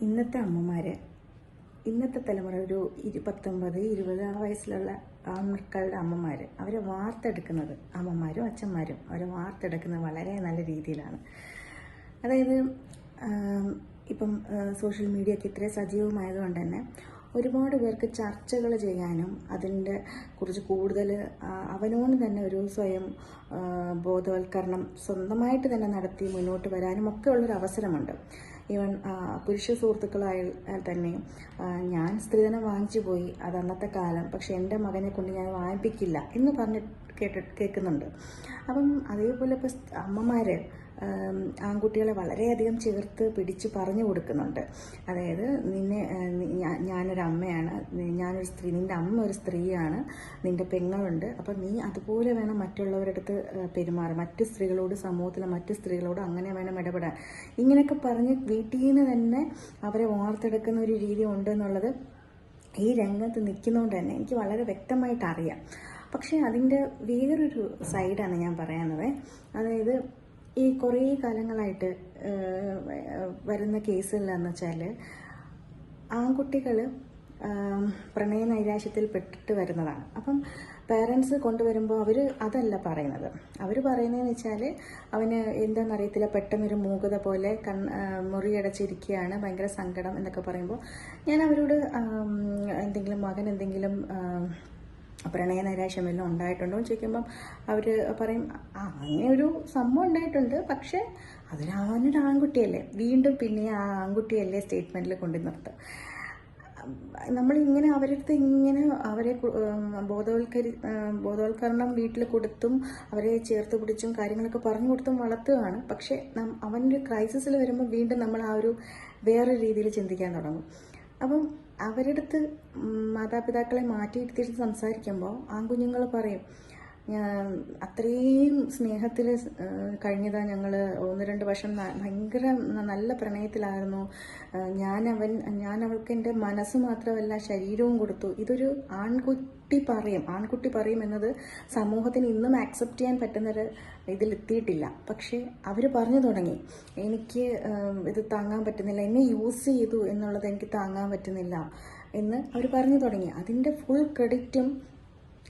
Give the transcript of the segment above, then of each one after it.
ഇന്നത്തെ അമ്മമാർ ഇന്നത്തെ തലമുറ ഒരു ഇരു പത്തൊമ്പത് ഇരുപത് ആ വയസ്സിലുള്ള ആൺമക്കളുടെ അമ്മമാർ അവരെ വാർത്തെടുക്കുന്നത് അമ്മമാരും അച്ഛന്മാരും അവരെ വാർത്തെടുക്കുന്നത് വളരെ നല്ല രീതിയിലാണ്. അതായത് ഇപ്പം സോഷ്യൽ മീഡിയ ഒക്കെ ഇത്രയും സജീവമായതുകൊണ്ട് തന്നെ ഒരുപാട് പേർക്ക് ചർച്ചകൾ ചെയ്യാനും അതിന്റെ കുറിച്ച് കൂടുതൽ അവനോട് തന്നെ ഒരു സ്വയം ബോധവൽക്കരണം സ്വന്തമായിട്ട് തന്നെ നടത്തി മുന്നോട്ട് വരാനും ഒക്കെ ഉള്ളൊരു അവസരമുണ്ട് ഈവൻ പുരുഷ സുഹൃത്തുക്കളായാൽ തന്നെ ഞാൻ സ്ത്രീധനം വാങ്ങിച്ചു പോയി അത് അന്നത്തെ കാലം പക്ഷെ എന്റെ മകനെ കൊണ്ട് ഞാൻ വാങ്ങിപ്പിക്കില്ല എന്ന് പറഞ്ഞ് കേട്ട് കേൾക്കുന്നുണ്ട്. അപ്പം അതേപോലെ ഇപ്പോൾ അമ്മമാർ ആൺകുട്ടികളെ വളരെയധികം ചേർത്ത് പിടിച്ച് പറഞ്ഞു കൊടുക്കുന്നുണ്ട്. അതായത് നിന്നെ ഞാനൊരു അമ്മയാണ് ഞാനൊരു സ്ത്രീ നിന്റെ അമ്മ ഒരു സ്ത്രീയാണ് നിന്റെ പെങ്ങളുണ്ട് അപ്പം നീ അതുപോലെ വേണം മറ്റുള്ളവരുടെ അടുത്ത് ആ, പെരുമാറാൻ മറ്റ് സ്ത്രീകളോട് സമൂഹത്തിലെ മറ്റ് സ്ത്രീകളോട് അങ്ങനെ വേണം ഇടപെടാൻ. ഇങ്ങനെയൊക്കെ പറഞ്ഞ് വീട്ടിൽ നിന്ന് തന്നെ അവരെ വാർത്തെടുക്കുന്ന ഒരു രീതി ഉണ്ട് എന്നുള്ളത് ഈ രംഗത്ത് നിൽക്കുന്നതുകൊണ്ട് തന്നെ എനിക്ക് വളരെ വ്യക്തമായിട്ട് അറിയാം പക്ഷേ അതിന്റെ വേറൊരു സൈഡാണ് ഞാൻ പറയുന്നത് അതായത് ഈ കുറേ കാലങ്ങളായിട്ട് വരുന്ന കേസുകളിലെന്ന് വെച്ചാൽ ആൺകുട്ടികൾ പ്രണയ നൈരാശ്യത്തിൽ പെട്ടിട്ട് വരുന്നതാണ്. അപ്പം പേരൻസ് കൊണ്ടുവരുമ്പോൾ അവർ അതല്ല പറയുന്നത്. അവർ പറയുന്നതെന്ന് വെച്ചാൽ അവന് എന്താണെന്നറിയത്തില്ല പെട്ടെന്നൊരു മൂകത പോലെ കൺ മുറിയടച്ചിരിക്കുകയാണ് ഭയങ്കര സങ്കടം എന്നൊക്കെ പറയുമ്പോൾ ഞാൻ അവരോട് എന്തെങ്കിലും മകൻ എന്തെങ്കിലും പ്രണയ നൈരാശ്യം വല്ലതും ഉണ്ടായിട്ടുണ്ടോ എന്ന് ചോദിക്കുമ്പം അവർ പറയും ആ അങ്ങനെ ഒരു സംഭവം ഉണ്ടായിട്ടുണ്ട്. പക്ഷേ അതൊരു അവനൊരു ആൺകുട്ടിയല്ലേ. വീണ്ടും പിന്നെ ആ ആൺകുട്ടിയല്ലേ സ്റ്റേറ്റ്മെന്റിൽ കൊണ്ടു നമ്മളിങ്ങനെ ഇങ്ങനെ അടുത്ത് ഇങ്ങനെ അവരെ ബോധവൽക്കരി ബോധവൽക്കരണം വീട്ടിൽ കൊടുത്തും അവരെ ചേർത്ത് പിടിച്ചും കാര്യങ്ങളൊക്കെ പറഞ്ഞു കൊടുത്തും വളർത്തുകയാണ്. പക്ഷേ അവന്റെ ക്രൈസിസിൽ വരുമ്പോൾ വീണ്ടും നമ്മൾ ആ ഒരു വേറെ രീതിയിൽ ചിന്തിക്കാൻ തുടങ്ങും. അപ്പം അവരടുത്ത് മാതാപിതാക്കളെ മാറ്റിയിരുത്തിയിട്ട് സംസാരിക്കുമ്പോൾ ആൺകുഞ്ഞുങ്ങൾ പറയും അത്രയും സ്നേഹത്തിൽ കഴിഞ്ഞതാ ഞങ്ങൾ ഒന്ന് രണ്ട് വർഷം ഭയങ്കര നല്ല പ്രണയത്തിലായിരുന്നു. ഞാൻ അവൻ ഞാൻ അവൾക്ക് എന്റെ മനസ്സ് മാത്രമല്ല ശരീരവും കൊടുത്തു. ഇതൊരു ആൺകുട്ടി പറയും. ആൺകുട്ടി പറയും എന്നത് സമൂഹത്തിന് ഇന്നും ആക്സെപ്റ്റ് ചെയ്യാൻ പറ്റുന്നൊരു ഇതിലെത്തിയിട്ടില്ല. പക്ഷേ അവർ പറഞ്ഞു തുടങ്ങി. എനിക്ക് ഇത് താങ്ങാൻ പറ്റുന്നില്ല. എന്നെ യൂസ് ചെയ്തു എന്നുള്ളത് എനിക്ക് താങ്ങാൻ പറ്റുന്നില്ല എന്ന് അവർ പറഞ്ഞു തുടങ്ങി. അതിന്റെ ഫുൾ ക്രെഡിറ്റും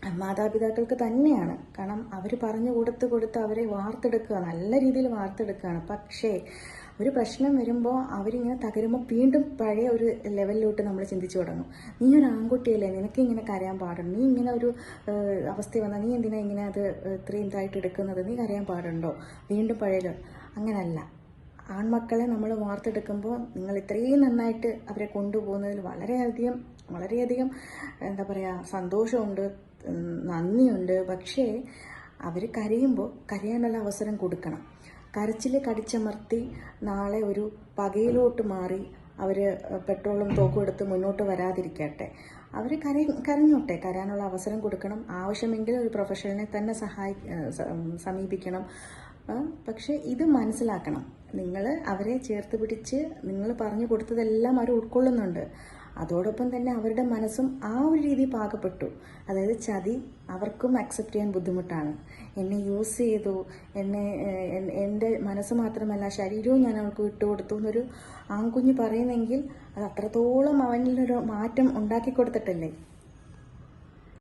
മാതാപിതാക്കൾക്ക് തന്നെയാണ്. കാരണം അവർ പറഞ്ഞു കൊടുത്ത് കൊടുത്ത് അവരെ വാർത്തെടുക്കുക. നല്ല രീതിയിൽ വാർത്തെടുക്കുകയാണ്. പക്ഷേ ഒരു പ്രശ്നം വരുമ്പോൾ അവരിങ്ങനെ തകരുമ്പോൾ വീണ്ടും പഴയ ഒരു ലെവലിലോട്ട് നമ്മൾ ചിന്തിച്ചു തുടങ്ങും. നീ ഒരു ആൺകുട്ടിയല്ലേ? നിനക്ക് ഇങ്ങനെ കരയാൻ പാടുണ്ടോ? നീ ഇങ്ങനെ ഒരു അവസ്ഥ വന്നാൽ നീ എന്തിനാ ഇങ്ങനെ അത് ഇത്രയും ഇതായിട്ട് എടുക്കുന്നത്? നീ കരയാൻ പാടുണ്ടോ? വീണ്ടും പഴയ അങ്ങനല്ല. ആൺമക്കളെ നമ്മൾ വാർത്തെടുക്കുമ്പോൾ നിങ്ങൾ ഇത്രയും നന്നായിട്ട് അവരെ കൊണ്ടുപോകുന്നതിൽ വളരെയധികം വളരെയധികം എന്താ പറയുക സന്തോഷമുണ്ട്. നന്ദിയുണ്ട്. പക്ഷേ അവർ കരയുമ്പോൾ കരയാനുള്ള അവസരം കൊടുക്കണം. കരച്ചിൽ കടിച്ചമർത്തി നാളെ ഒരു പകയിലോട്ട് മാറി അവർ പെട്രോളും തോക്കും എടുത്ത് മുന്നോട്ട് വരാതിരിക്കട്ടെ. അവർ കര കരഞ്ഞോട്ടെ. കരയാനുള്ള അവസരം കൊടുക്കണം. ആവശ്യമെങ്കിൽ ഒരു പ്രൊഫഷണലിനെ തന്നെ സഹായി സമീപിക്കണം. പക്ഷെ ഇത് മനസ്സിലാക്കണം. നിങ്ങൾ അവരെ ചേർത്ത് പിടിച്ച് നിങ്ങൾ പറഞ്ഞു കൊടുത്തതെല്ലാം അവർ ഉൾക്കൊള്ളുന്നുണ്ട്. അതോടൊപ്പം തന്നെ അവരുടെ മനസ്സും ആ ഒരു രീതി പാകപ്പെട്ടു. അതായത് ചതി അവർക്കും അക്സെപ്റ്റ് ചെയ്യാൻ ബുദ്ധിമുട്ടാണ്. എന്നെ യൂസ് ചെയ്തു. എന്നെ എന്റെ മനസ്സ് മാത്രമല്ല ശരീരവും ഞാൻ അവൾക്ക് വിട്ടുകൊടുത്തു എന്നൊരു ആൺകുഞ്ഞ് പറയുന്നെങ്കിൽ അത് അത്രത്തോളം അവനിലൊരു മാറ്റം ഉണ്ടാക്കി കൊടുത്തിട്ടല്ലേ?